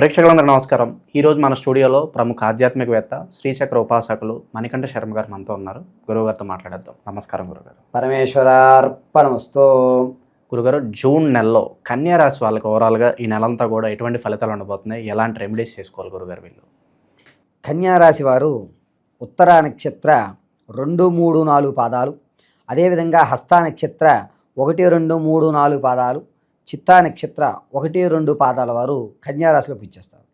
ప్రేక్షకులందరూ నమస్కారం. ఈరోజు మన స్టూడియోలో ప్రముఖ ఆధ్యాత్మికవేత్త శ్రీచక్ర ఉపాసకులు మణికంఠ శర్మ గారు మనతో ఉన్నారు. గురువు గారితో మాట్లాడేద్దాం. నమస్కారం గురుగారు. పరమేశ్వరార్పణమస్తు. గురుగారు జూన్ నెలలో కన్యా రాశి వాళ్ళకి ఓవరాల్గా ఈ నెలంతా కూడా ఎటువంటి ఫలితాలు ఉండబోతున్నాయి? ఎలాంటి రెమెడీస్ చేసుకోవాలి గురుగారు వీళ్ళు? కన్యారాశి వారు ఉత్తరా నక్షత్ర రెండు మూడు నాలుగు పాదాలు. అదేవిధంగా హస్త నక్షత్ర ఒకటి రెండు మూడు నాలుగు పాదాలు. చిత్తా నక్షత్ర ఒకటి రెండు పాదాల వారు కన్యారాశిలోకి ఇచ్చేస్తారు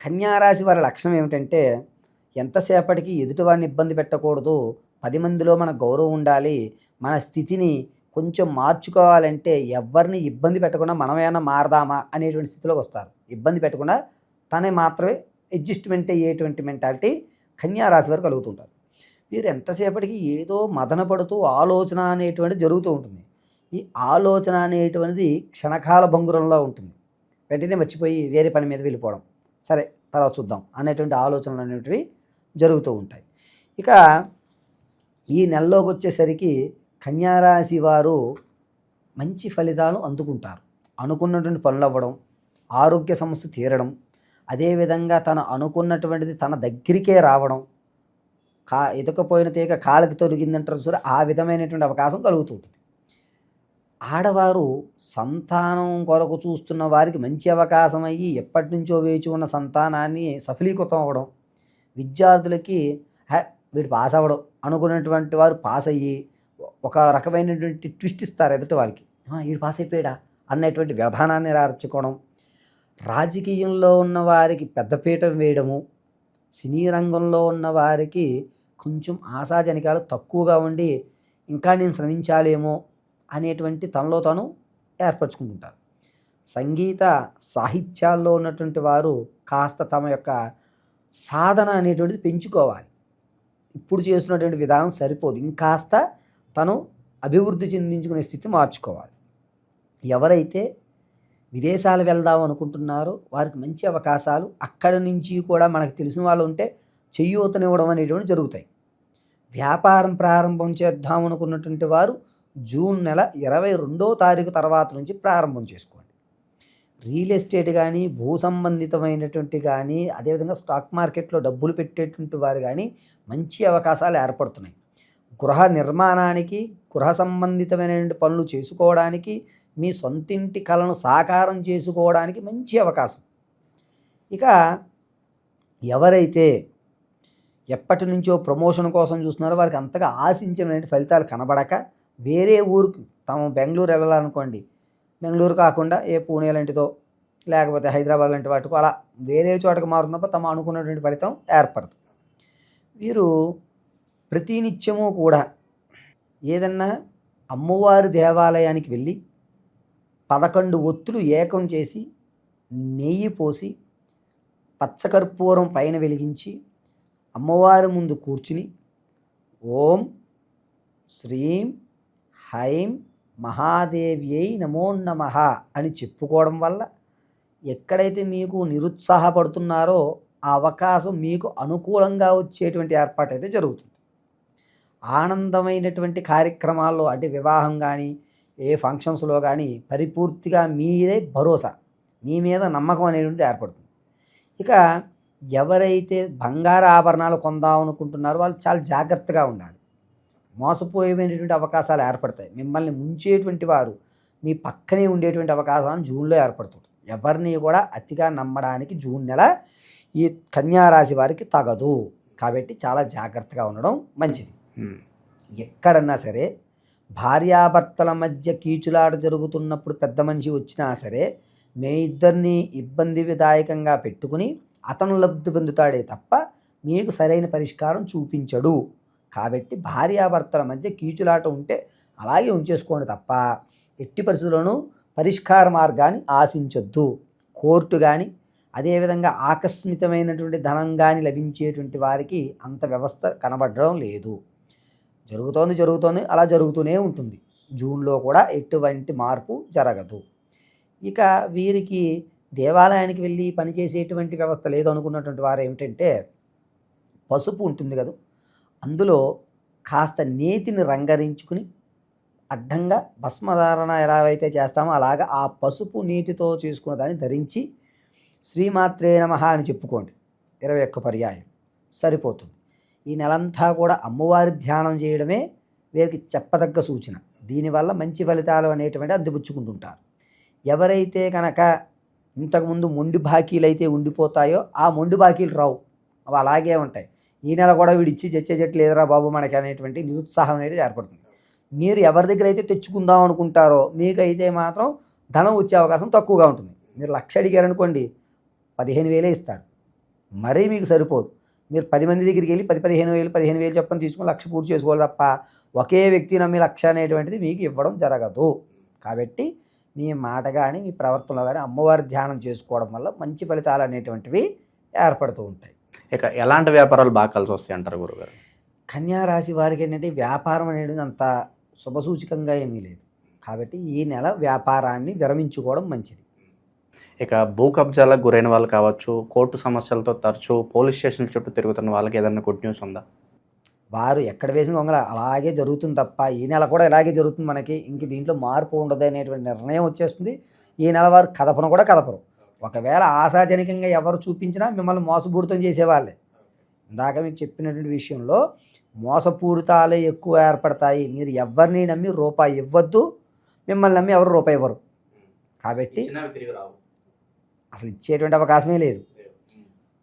కన్యారాశి వారి లక్షణం ఏమిటంటే ఎంతసేపటికి ఎదుటివారిని ఇబ్బంది పెట్టకూడదు. పది మందిలో మన గౌరవం ఉండాలి. మన స్థితిని కొంచెం మార్చుకోవాలంటే ఎవరిని ఇబ్బంది పెట్టకుండా మనమేమైనా మారదామా అనేటువంటి స్థితిలోకి వస్తారు. ఇబ్బంది పెట్టకుండా తనే మాత్రమే అడ్జస్ట్మెంట్ అయ్యేటువంటి మెంటాలిటీ కన్యారాశి వారు కలుగుతుంటారు. వీరు ఎంతసేపటికి ఏదో మదన పడుతూ ఆలోచన అనేటువంటిది జరుగుతూ ఉంటుంది. ఈ ఆలోచన అనేటువంటిది క్షణకాల భంగురంలో ఉంటుంది. వెంటనే మర్చిపోయి వేరే పని మీద వెళ్ళిపోవడం. సరే తర్వాత చూద్దాం అనేటువంటి ఆలోచనలు అనేటివి జరుగుతూ ఉంటాయి. ఇక ఈ నెలలోకి వచ్చేసరికి కన్యారాశి వారు మంచి ఫలితాలు అందుకుంటారు. అనుకున్నటువంటి పనులు అవ్వడం ఆరోగ్య సమస్య తీరడం అదేవిధంగా తను అనుకున్నటువంటిది తన దగ్గరికే రావడం కా ఎదుకపోయిన తీగ కాలికి తొలగిందంటారు చూడ ఆ విధమైనటువంటి అవకాశం కలుగుతుంటుంది ఆడవారు సంతానం కొరకు చూస్తున్న వారికి మంచి అవకాశం అయ్యి ఎప్పటి నుంచో వేచి ఉన్న సంతానాన్ని సఫలీకృతం అవ్వడం విద్యార్థులకి వీడు పాస్ అవ్వడం అనుకున్నటువంటి వారు పాస్ అయ్యి ఒక రకమైనటువంటి ట్విస్ట్ ఇస్తారు ఎదుటి వారికి. వీడు పాస్ అయిపోయాడా? అన్నటువంటి వ్యధానాన్ని రార్చుకోవడం రాజకీయంలో ఉన్న వారికి పెద్దపీట వేయడము సినీ రంగంలో ఉన్న వారికి కొంచెం ఆశాజనికాలు తక్కువగా ఉండి ఇంకా నేను శ్రమించాలేమో అనేటువంటి తనలో తాను ఏర్పరచుకుంటుంటారు. సంగీత సాహిత్యాల్లో ఉన్నటువంటి వారు కాస్త తమ యొక్క సాధన అనేటువంటిది పెంచుకోవాలి. ఇప్పుడు చేస్తున్నటువంటి విధానం సరిపోదు. ఇంకాస్త తను అభివృద్ధి చెందించుకునే స్థితి మార్చుకోవాలి. ఎవరైతే విదేశాలు వెళ్దాం అనుకుంటున్నారో వారికి మంచి అవకాశాలు అక్కడి నుంచి కూడా మనకు తెలిసిన వాళ్ళు ఉంటే చెయ్యూతనివ్వడం అనేటువంటి జరుగుతాయి. వ్యాపారం ప్రారంభం చేద్దాం అనుకున్నటువంటి వారు జూన్ నెల ఇరవై రెండో తారీఖు తర్వాత నుంచి ప్రారంభం చేసుకోండి. రియల్ ఎస్టేట్ కానీ భూ సంబంధితమైనటువంటి కానీ అదేవిధంగా స్టాక్ మార్కెట్లో డబ్బులు పెట్టేటువంటి వారు కానీ మంచి అవకాశాలు ఏర్పడుతున్నాయి. గృహ నిర్మాణానికి గృహ సంబంధితమైనటువంటి పనులు చేసుకోవడానికి మీ సొంతింటి కళను సాకారం చేసుకోవడానికి మంచి అవకాశం. ఇక ఎవరైతే ఎప్పటి నుంచో ప్రమోషన్ కోసం చూస్తున్నారో వారికి అంతగా ఆశించిన ఫలితాలు కనబడక వేరే ఊరికి తాము బెంగళూరు వెళ్ళాలనుకోండి బెంగళూరు కాకుండా ఏ పూణే లాంటిదో లేకపోతే హైదరాబాద్ లాంటి వాటికో అలా వేరే చోటకు మారుతున్నప్పుడు తమ అనుకున్నటువంటి ఫలితం ఏర్పడదు. వీరు ప్రతినిత్యము కూడా ఏదన్నా అమ్మవారి దేవాలయానికి వెళ్ళి పదకొండు ఒత్తులు ఏకం చేసి నెయ్యి పోసి పచ్చకర్పూరం పైన వెలిగించి అమ్మవారి ముందు కూర్చుని ఓం శ్రీం హైం మహాదేవ్యై నమో నమ అని చెప్పుకోవడం వల్ల ఎక్కడైతే మీకు నిరుత్సాహపడుతున్నారో ఆ అవకాశం మీకు అనుకూలంగా వచ్చేటువంటి ఏర్పాటు అయితే జరుగుతుంది. ఆనందమైనటువంటి కార్యక్రమాల్లో అంటే వివాహం కానీ ఏ ఫంక్షన్స్లో కానీ పరిపూర్తిగా మీదే భరోసా మీ మీద నమ్మకం అనేటువంటిది ఏర్పడుతుంది. ఇక ఎవరైతే బంగారు ఆభరణాలు కొందాం అనుకుంటున్నారో వాళ్ళు చాలా జాగ్రత్తగా ఉండాలి. మోసపోయేటువంటి అవకాశాలు ఏర్పడతాయి. మిమ్మల్ని ముంచేటువంటి వారు మీ పక్కనే ఉండేటువంటి అవకాశం జూన్లో ఏర్పడుతుంది ఎవరిని కూడా అతిగా నమ్మడానికి జూన్ నెల ఈ కన్యా రాశి వారికి తగదు. కాబట్టి చాలా జాగ్రత్తగా ఉండడం మంచిది. ఎక్కడన్నా సరే భార్యాభర్తల మధ్య కీచులాట జరుగుతున్నప్పుడు పెద్ద మనిషి వచ్చినా సరే మే ఇద్దరిని ఇబ్బంది విదాయకంగా పెట్టుకుని అతను లబ్ధి పొందుతాడే తప్ప మీకు సరైన పరిష్కారం చూపించడు. కాబట్టి భార్యాభర్తల మధ్య కీచులాట ఉంటే అలాగే ఉంచేసుకోండి తప్ప ఎట్టి పరిస్థితుల్లోనూ పరిష్కార మార్గాన్ని ఆశించొద్దు. కోర్టు కానీ అదేవిధంగా ఆకస్మితమైనటువంటి ధనం కానీ లభించేటువంటి వారికి అంత వ్యవస్థ కనబడడం లేదు. జరుగుతోంది జరుగుతోంది అలా జరుగుతూనే ఉంటుంది. జూన్లో కూడా ఎటువంటి మార్పు జరగదు. ఇక వీరికి దేవాలయానికి వెళ్ళి పనిచేసేటువంటి వ్యవస్థ లేదు అనుకున్నటువంటి వారు ఏమిటంటే పసుపు ఉంటుంది కదా. అందులో కాస్త నేతిని రంగరించుకుని అడ్డంగా భస్మధారణ ఎలా అయితే చేస్తామో అలాగా ఆ పసుపు నీటితో చేసుకున్న దాన్ని ధరించి శ్రీమాత్రే నమ అని చెప్పుకోండి. ఇరవై ఒక్క పర్యాయం. సరిపోతుంది. ఈ నెలంతా కూడా అమ్మవారి ధ్యానం చేయడమే వీరికి చెప్పదగ్గ సూచన. దీనివల్ల మంచి ఫలితాలు అనేటువంటి అందిపుచ్చుకుంటుంటారు. ఎవరైతే కనుక ఇంతకుముందు మొండి బాకీలు అయితే ఉండిపోతాయో ఆ మొండి బాకీలు రావు. అవి అలాగే ఉంటాయి. ఈ నెల కూడా వీడు ఇచ్చి చచ్చే లేదురా బాబు మనకి అనేటువంటి నిరుత్సాహం అనేది ఏర్పడుతుంది. మీరు ఎవరి దగ్గర అయితే తెచ్చుకుందాం అనుకుంటారో మీకైతే మాత్రం ధనం వచ్చే అవకాశం తక్కువగా ఉంటుంది. మీరు లక్ష అడిగారనుకోండి పదిహేను వేలే ఇస్తాడు. మరీ మీకు సరిపోదు. మీరు పది మంది దగ్గరికి వెళ్ళి పది పదిహేను వేలు పదిహేను వేలు చెప్పని తీసుకుని లక్ష పూర్తి చేసుకోవాలి తప్ప ఒకే వ్యక్తి నమ్మి లక్ష అనేటువంటిది మీకు ఇవ్వడం జరగదు. కాబట్టి మీ మాట కానీ మీ ప్రవర్తనలో కానీ అమ్మవారి ధ్యానం చేసుకోవడం వల్ల మంచి ఫలితాలు అనేటువంటివి ఏర్పడుతూ ఉంటాయి. ఇక ఎలాంటి వ్యాపారాలు బాగా కలిసి వస్తాయి అంటారు గురుగారు? కన్యా రాశి వారికి ఏంటంటే వ్యాపారం అనేది అంత శుభసూచకంగా ఏమీ లేదు. కాబట్టి ఈ నెల వ్యాపారాన్ని విరమించుకోవడం మంచిది. ఇక భూ కబ్జాలకు గురైన వాళ్ళు కావచ్చు కోర్టు సమస్యలతో తరచూ పోలీస్ స్టేషన్ చుట్టూ తిరుగుతున్న వాళ్ళకి ఏదైనా గుడ్ న్యూస్ ఉందా? వారు ఎక్కడ వేసిన గొంగల అలాగే జరుగుతుంది తప్ప ఈ నెల కూడా ఇలాగే జరుగుతుంది మనకి ఇంక దీంట్లో మార్పు ఉండదు అనేటువంటి నిర్ణయం వచ్చేస్తుంది. ఈ నెల వారు కదపను కూడా కదపరు. ఒకవేళ ఆశాజనకంగా ఎవరు చూపించినా మిమ్మల్ని మోసపూరితం చేసేవాళ్ళే. ఇందాక మీకు చెప్పినటువంటి విషయంలో మోసపూరితాలే ఎక్కువ ఏర్పడతాయి. మీరు ఎవరిని నమ్మి రూపాయి ఇవ్వద్దు మిమ్మల్ని నమ్మి ఎవరు రూపాయి ఇవ్వరు. కాబట్టి అసలు ఇచ్చేటువంటి అవకాశమే లేదు.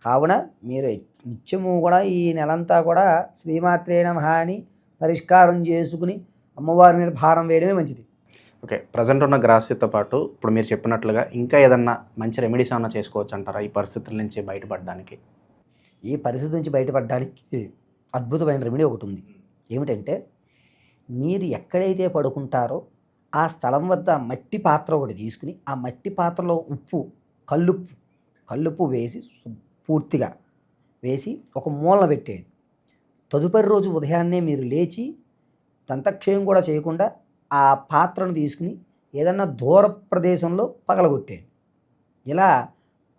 కావున మీరు నిత్యము కూడా ఈ నెలంతా కూడా శ్రీమాత్రే నమః అని పరిష్కారం చేసుకుని అమ్మవారి మీద భారం వేయడమే మంచిది. ఓకే ప్రజెంట్ ఉన్న గ్రాస్యతో పాటు ఇప్పుడు మీరు చెప్పినట్లుగా ఇంకా ఏదన్నా మంచి రెమెడీస్ ఏమన్నా చేసుకోవచ్చు అంటారా ఈ పరిస్థితుల నుంచి బయటపడడానికి? ఈ పరిస్థితి నుంచి బయటపడడానికి అద్భుతమైన రెమెడీ ఒకటి ఉంది. ఏమిటంటే మీరు ఎక్కడైతే పడుకుంటారో ఆ స్థలం వద్ద మట్టి పాత్ర ఒకటి తీసుకుని ఆ మట్టి పాత్రలో ఉప్పు కల్లుప్పు కల్లుప్పు వేసి పూర్తిగా వేసి ఒక మూలన పెట్టేయండి. తదుపరి రోజు ఉదయాన్నే మీరు లేచి దంతక్షయం కూడా చేయకుండా ఆ పాత్రను తీసుకుని ఏదన్నా దూర ప్రదేశంలో పగలగొట్టేయండి ఇలా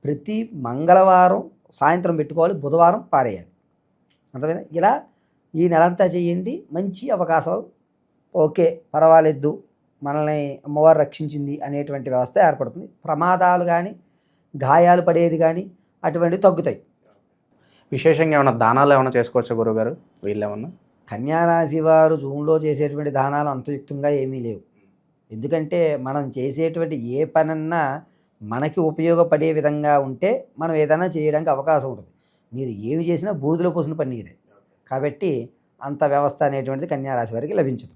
ప్రతి మంగళవారం సాయంత్రం పెట్టుకోవాలి బుధవారం పారేయాలి. అర్థమైందా? ఇలా ఈ నెలంతా చేయండి మంచి అవకాశాలు. ఓకే పర్వాలేదు మనల్ని అమ్మవారు రక్షించింది అనేటువంటి వ్యవస్థ ఏర్పడుతుంది. ప్రమాదాలు కానీ గాయాలు పడేది కానీ అటువంటివి తగ్గుతాయి. విశేషంగా ఏమైనా దానాలు ఏమైనా చేసుకోవచ్చు గురువుగారు? వీళ్ళు ఏమన్నా కన్యారాశి వారు జూన్లో చేసేటువంటి దానాలు అంతయుక్తంగా ఏమీ లేవు. ఎందుకంటే మనం చేసేటువంటి ఏ పనన్నా మనకి ఉపయోగపడే విధంగా ఉంటే మనం ఏదైనా చేయడానికి అవకాశం ఉంటుంది. మీరు ఏమి చేసినా బూడిదలో పోసిన పన్నీరే కాబట్టి అంత వ్యవస్థ అనేటువంటిది కన్యారాశి వారికి లభించదు.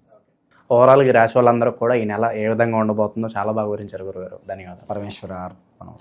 ఓవరాల్గా ఈ రాశి వాళ్ళందరూ కూడా ఈ నెల ఏ విధంగా ఉండబోతుందో చాలా బాగా వివరించారు గురుగారు. ధన్యవాదాలు. పరమేశ్వర అర్పణం.